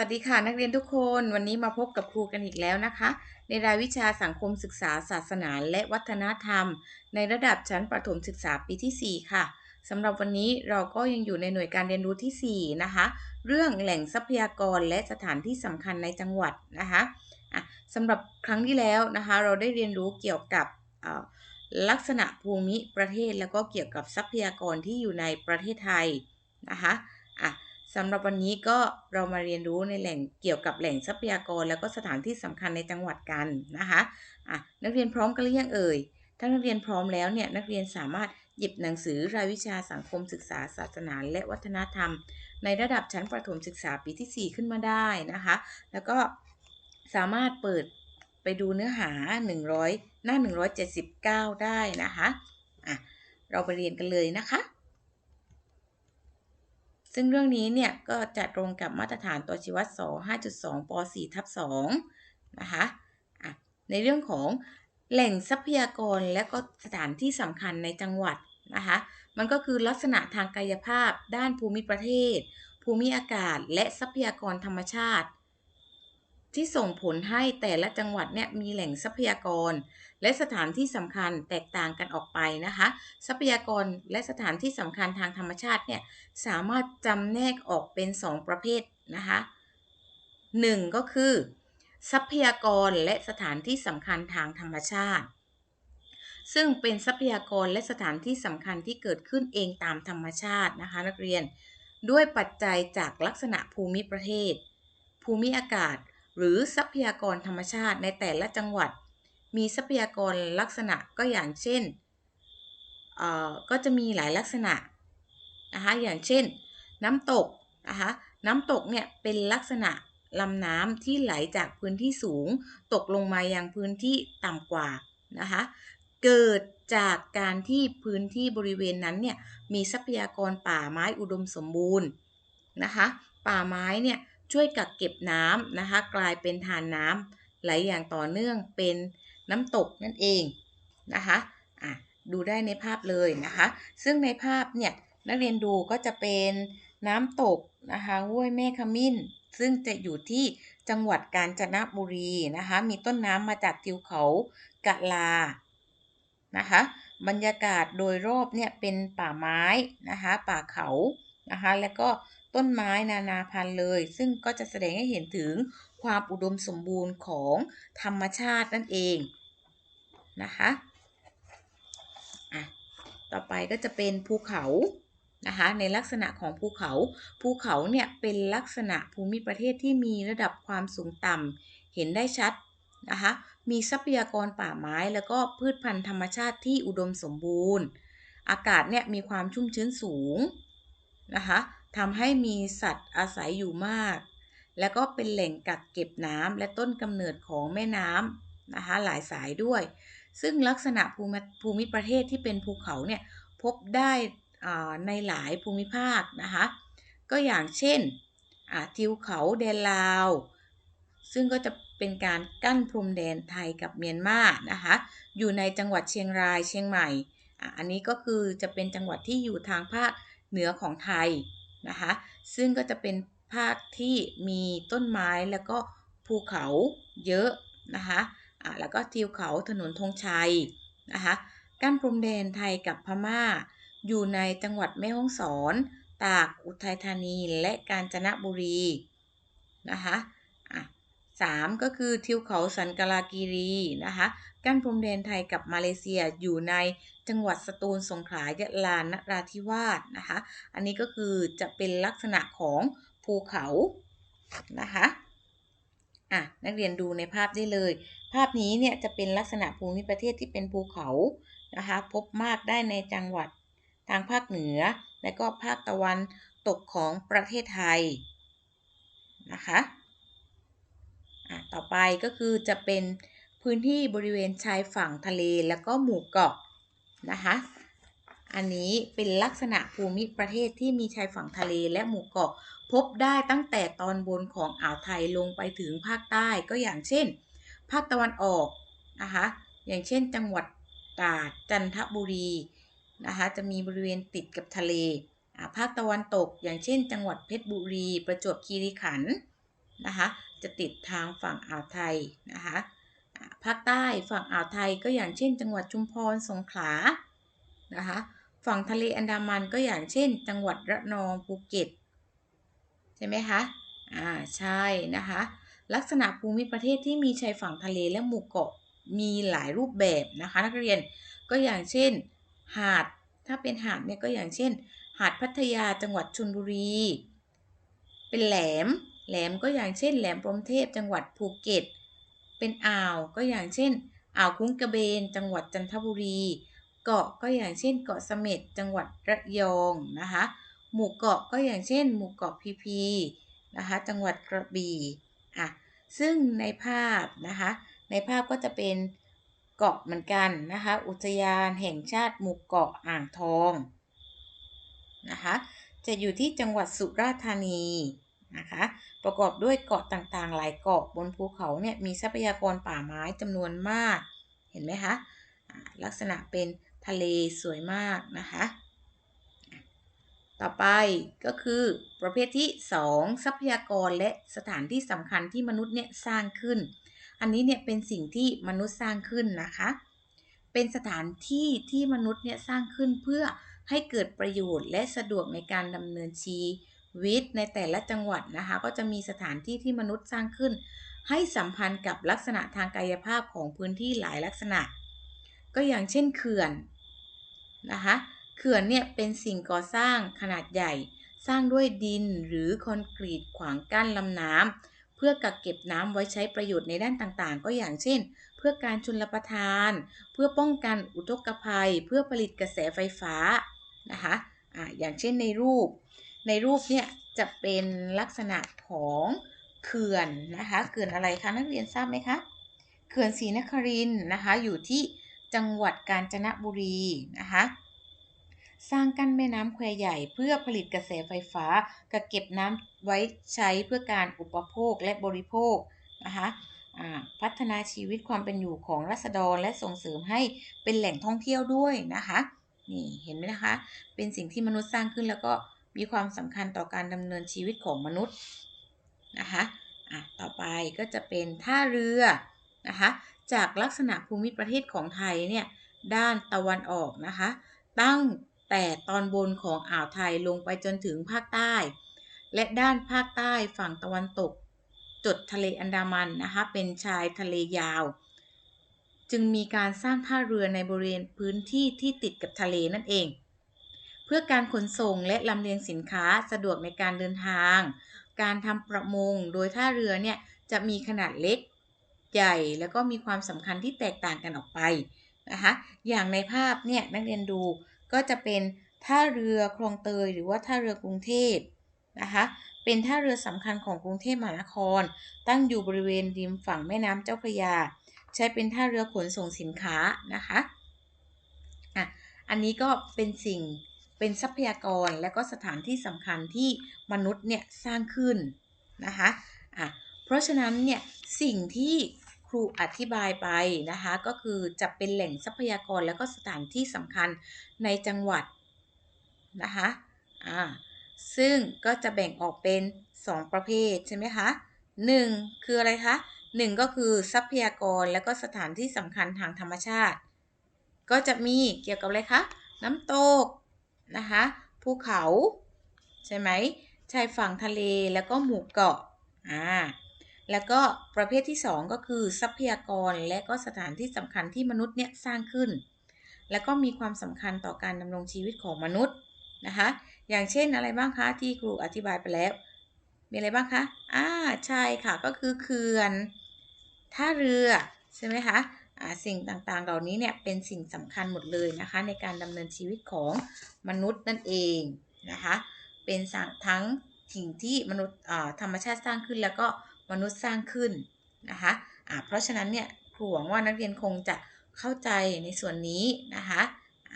วัสดีค่ะนักเรียนทุกคนวันนี้มาพบกับครูกันอีกแล้วนะคะ ในรายวิชาสังคมศึกษาศาสนาและวัฒนธรรม ในระดับชั้นประถมศึกษาปีที่ 4 ค่ะสำหรับวันนี้เราก็ยังอยู่ในหน่วยการเรียนรู้ที่ 4 นะคะ เรื่องแหล่งทรัพยากรและสถานที่สำคัญในจังหวัดนะคะะสำหรับครั้งที่แล้วนะคะ เราได้เรียนรู้เกี่ยวกับลักษณะภูมิประเทศแล้วก็เกี่ยวกับทรัพยากรที่อยู่ในประเทศไทยนะคะอะ สำหรับวันนี้ก็เรามาเรียนรู้ในแหล่งเกี่ยวกับแหล่งทรัพยากร แล้วก็สถานที่สำคัญในจังหวัดกันนะคะอะนักเรียนพร้อมกันหรือยังเอ่ย ถ้านักเรียนพร้อมแล้วเนี่ยนักเรียนสามารถหยิบหนังสือรายวิชาสังคมศึกษาศาสนา และวัฒนธรรม ในระดับชั้นประถมศึกษาปีที่ 4 ขึ้นมาได้นะคะ แล้วก็สามารถเปิดไปดูเนื้อหา 100 หน้า 179 ได้นะคะอะเราไปเรียนกันเลยนะคะ ซึ่งเรื่องนี้เนี่ยก็จะตรงกับมาตรฐานตัวชี้วัด2 5.2ป4ทับ2นะคะะในเรื่องของแหล่งทรัพยากรและก็สถานที่สำคัญในจังหวัดนะคะ มันก็คือลักษณะทางกายภาพ ด้านภูมิประเทศ ภูมิอากาศ และทรัพยากรธรรมชาติ ที่ส่งผลให้แต่ละจังหวัดเนี่ยมีแหล่งทรัพยากร และสถานที่สำคัญแตกต่างกันออกไปนะคะ ทรัพยากรและสถานที่สำคัญทางธรรมชาติเนี่ยสามารถจำแนกออกเป็น 2 ประเภทนะคะ1ก็คือ ทรัพยากรและสถานที่สำคัญทางธรรมชาติ ซึ่งเป็นทรัพยากรและสถานที่สำคัญที่เกิดขึ้นเองตามธรรมชาตินะคะ นักเรียนด้วยปัจจัยจากลักษณะภูมิประเทศ ภูมิอากาศ หรือทรัพยากรธรรมชาติในแต่ละจังหวัด มีทรัพยากรลักษณะก็อย่างเช่นก็จะมีหลายลักษณะนะคะอย่างเช่น น้ำตกนะคะน้ำตกเนี่ยเป็นลักษณะลำน้ำที่ไหลจากพื้นที่สูง ตกลงมายังพื้นที่ต่ำกว่านะคะเกิดจากการที่พื้นที่บริเวณนั้นเนี่ยมีทรัพยากรป่าไม้อุดมสมบูรณ์นะคะป่าไม้เนี่ย ช่วยกักเก็บน้ำนะคะ กลายเป็นทานน้ำไหลอย่างต่อเนื่องเป็นน้ำตกนั่นเองนะคะอะดูได้ในภาพเลยนะคะ ซึ่งในภาพเนี่ยนักเรียนดูก็จะเป็นน้ำตกนะคะห้วยแม่ขมิ้น ซึ่งจะอยู่ที่จังหวัดกาญจนบุรีนะคะ มีต้นน้ำมาจากทิวเขากะลานะคะ บรรยากาศโดยรอบเนี่ยเป็นป่าไม้นะคะ ป่าเขานะคะ แล้วก็ ต้นไม้นานาพันธุ์เลย ซึ่งก็จะแสดงให้เห็นถึงความอุดมสมบูรณ์ของธรรมชาตินั่นเองนะคะอะต่อไปก็จะเป็นภูเขานะคะในลักษณะของภูเขา ภูเขาเนี่ยเป็นลักษณะภูมิประเทศที่มีระดับความสูงต่ำเห็นได้ชัดนะคะมีทรัพยากรป่าไม้แล้วก็พืชพันธุ์ธรรมชาติที่อุดมสมบูรณ์ อากาศเนี่ยมีความชุ่มชื้นสูงนะคะ ทำให้มีสัตว์อาศัยอยู่มาก และก็เป็นแหล่งกักเก็บน้ำและต้นกำเนิดของแม่น้ำนะคะหลายสายด้วย ซึ่งลักษณะภูมิภูมิประเทศที่เป็นภูเขาเนี่ยพบได้ในหลายภูมิภาคนะคะ ก็อย่างเช่นทิวเขาแดนลาว ซึ่งก็จะเป็นการกั้นพรมแดนไทยกับเมียนมานะคะ อยู่ในจังหวัดเชียงรายเชียงใหม่ อันนี้ก็คือจะเป็นจังหวัดที่อยู่ทางภาคเหนือของไทย นะคะ ซึ่งก็จะเป็นภาคที่มีต้นไม้แล้วก็ภูเขาเยอะนะคะะแล้วก็ทิวเขาถนนธงชัยนะคะกั้นพรมแดนไทยกับพม่า อยู่ในจังหวัดแม่ฮ่องสอน ตาก อุทัยธานี และกาญจนบุรีนะคะะสามก็คือทิวเขาสันกลากีรีนะคะกั้นพรมแดนไทยกับมาเลเซียอยู่ในจังหวัดสตูลสงขลายะลานราธิวาสนะคะอันนี้ก็คือจะเป็นลักษณะของภูเขานะคะอะนักเรียนดูในภาพได้เลย ภาพนี้เนี่ยจะเป็นลักษณะภูมิประเทศที่เป็นภูเขานะคะพบมากได้ในจังหวัดทางภาคเหนือ และก็ภาคตะวันตกของประเทศไทยนะคะ อะต่อไปก็คือจะเป็นพื้นที่บริเวณชายฝั่งทะเลแล้วก็หมู่เกาะนะคะ อันนี้เป็นลักษณะภูมิประเทศที่มีชายฝั่งทะเลและหมู่เกาะ พบได้ตั้งแต่ตอนบนของอ่าวไทยลงไปถึงภาคใต้ก็อย่างเช่น ภาคตะวันออกนะคะ อย่างเช่น จังหวัดตราดจันทบุรีนะคะจะมีบริเวณติดกับทะเลภาคตะวันตก อย่างเช่น จังหวัดเพชรบุรี ประจวบคีรีขันธ์นะคะ จะติดทางฝั่งอ่าวไทยนะคะภาคใต้ฝั่งอ่าวไทยก็อย่างเช่น จังหวัดชุมพรสงขลานะคะฝั่งทะเลอันดามันก็อย่างเช่น จังหวัดระนองภูเก็ตใช่ไหมคะอ่าใช่นะคะลักษณะภูมิประเทศที่มีชายฝั่งทะเลและหมู่เกาะมีหลายรูปแบบนะคะนักเรียนก็อย่างเช่น หาดถ้าเป็นหาดเนี่ยก็อย่างเช่น หาดพัทยาจังหวัดชลบุรี เป็นแหลม แหลมก็อย่างเช่น แหลมพรมเทพจังหวัดภูเก็ต เป็นอ่าวก็อย่างเช่น อ่าวคุ้งกระเบน จังหวัดจันทบุรี เกาะก็อย่างเช่น เกาะเสม็ดจังหวัดระยองนะคะ หมู่เกาะก็อย่างเช่น หมู่เกาะพีพีนะคะจังหวัดกระบี่อะซึ่งในภาพนะคะในภาพก็จะเป็นเกาะเหมือนกันนะคะ อุทยานแห่งชาติหมู่เกาะอ่างทองนะคะ จะอยู่ที่จังหวัดสุราษฎร์ธานี นะคะ ประกอบด้วยเกาะต่างๆ หลายเกาะบนภูเขาเนี่ยมีทรัพยากรป่าไม้จำนวนมาก เห็นไหมคะลักษณะเป็นทะเลสวยมากนะคะ ต่อไปก็คือประเภทที่ 2 ทรัพยากรและสถานที่สำคัญที่มนุษย์เนี่ยสร้างขึ้น อันนี้เนี่ยเป็นสิ่งที่มนุษย์สร้างขึ้นนะคะ เป็นสถานที่ที่มนุษย์เนี่ยสร้างขึ้นเพื่อให้เกิดประโยชน์และสะดวกในการดำเนินชีวิต วิทย์ในแต่ละจังหวัดนะคะ ก็จะมีสถานที่ที่มนุษย์สร้างขึ้น ให้สัมพันธ์กับลักษณะทางกายภาพของพื้นที่หลายลักษณะ ก็อย่างเช่นเขื่อนนะคะเขื่อนเนี่ยเป็นสิ่งก่อสร้างขนาดใหญ่ สร้างด้วยดินหรือคอนกรีตขวางกั้นลำน้ำเพื่อกักเก็บน้ำไว้ใช้ประโยชน์ในด้านต่างๆ ก็อย่างเช่น เพื่อการชนรับประทาน เพื่อป้องกันอุทกภัย เพื่อผลิตกระแสไฟฟ้านะคะอ่าอย่างเช่นในรูป ในรูปเนี่ยจะเป็นลักษณะของเขื่อนนะคะเขื่อนอะไรคะนักเรียนทราบไหมคะเขื่อนศรีนครินนะคะอยู่ที่จังหวัดกาญจนบุรีนะคะสร้างกั้นแม่น้ำแควใหญ่เพื่อผลิตกระแสไฟฟ้ากักเก็บน้ำไว้ใช้เพื่อการอุปโภคและบริโภคนะคะพัฒนาชีวิตความเป็นอยู่ของรัษฎรและส่งเสริมให้เป็นแหล่งท่องเที่ยวด้วยนะคะนี่เห็นไหมนะคะ เป็นสิ่งที่มนุษย์สร้างขึ้นแล้วก็ มีความสำคัญต่อการดำเนินชีวิตของมนุษย์นะคะอะต่อไปก็จะเป็นท่าเรือนะคะจากลักษณะภูมิประเทศของไทยเนี่ยด้านตะวันออกนะคะตั้งแต่ตอนบนของอ่าวไทยลงไปจนถึงภาคใต้ และด้านภาคใต้ฝั่งตะวันตก จดทะเลอันดามันนะคะเป็นชายทะเลยาว จึงมีการสร้างท่าเรือในบริเวณพื้นที่ที่ติดกับทะเลนั่นเอง เพื่อการขนส่งและลำเลียงสินค้าสะดวกในการเดินทาง การทำประมงโดยท่าเรือเนี่ยจะมีขนาดเล็กใหญ่แล้วก็มีความสำคัญที่แตกต่างกันออกไปนะคะอย่างในภาพเนี่ยนักเรียนดูก็จะเป็นท่าเรือคลองเตยหรือว่าท่าเรือกรุงเทพนะคะเป็นท่าเรือสำคัญของกรุงเทพมหานคร ตั้งอยู่บริเวณริมฝั่งแม่น้ำเจ้าพระยา ใช้เป็นท่าเรือขนส่งสินค้านะคะอะอันนี้ก็เป็นสิ่ง เป็นทรัพยากรและก็สถานที่สำคัญที่มนุษย์เนี่ยสร้างขึ้นนะคะอะเพราะฉะนั้นเนี่ยสิ่งที่ครูอธิบายไปนะคะก็คือจะเป็นแหล่งทรัพยากรและก็สถานที่สำคัญในจังหวัดนะคะอ่าซึ่งก็จะแบ่งออกเป็น 2 ประเภทใช่ไหมคะ 1. คืออะไรคะ1ก็คือทรัพยากรและก็สถานที่สำคัญทางธรรมชาติ ก็จะมีเกี่ยวกับอะไรคะ น้ำตก นะคะภูเขาใช่ไหมชายฝั่งทะเลแล้วก็หมู่เกาะอ่าแล้วก็ประเภทที่ 2 ก็คือทรัพยากรและก็สถานที่สำคัญที่มนุษย์เนี่ยสร้างขึ้น แล้วก็มีความสำคัญต่อการดำรงชีวิตของมนุษย์นะคะอย่างเช่นอะไรบ้างคะที่ครูอธิบายไปแล้ว มีอะไรบ้างคะอ่าใช่ค่ะก็คือเขื่อนท่าเรือใช่ไหมคะ สิ่งต่างๆ เหล่านี้เนี่ยเป็นสิ่งสำคัญหมดเลยนะคะในการดำเนินชีวิตของมนุษย์นั่นเองนะคะเป็นทั้งสิ่งที่มนุษย์ธรรมชาติสร้างขึ้นแล้วก็มนุษย์สร้างขึ้นนะคะะเพราะฉะนั้นเนี่ยครูหวังว่านักเรียนคงจะเข้าใจในส่วนนี้นะคะ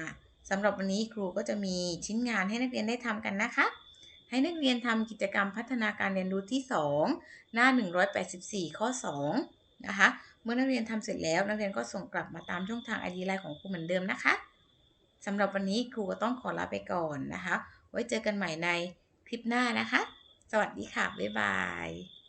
ะสำหรับวันนี้ครูก็จะมีชิ้นงานให้นักเรียนได้ทำกันนะคะ ให้นักเรียนทำกิจกรรมพัฒนาการเรียนรู้ที่ 2 หน้า 184 ข้อ2นะคะ เมื่อนักเรียนทำเสร็จแล้ว นักเรียนก็ส่งกลับมาตามช่องทางไอดีไลน์ของครูเหมือนเดิมนะคะสำหรับวันนี้ครูก็ต้องขอลาไปก่อนนะคะ ไว้เจอกันใหม่ในคลิปหน้านะคะ สวัสดีค่ะ บ๊ายบาย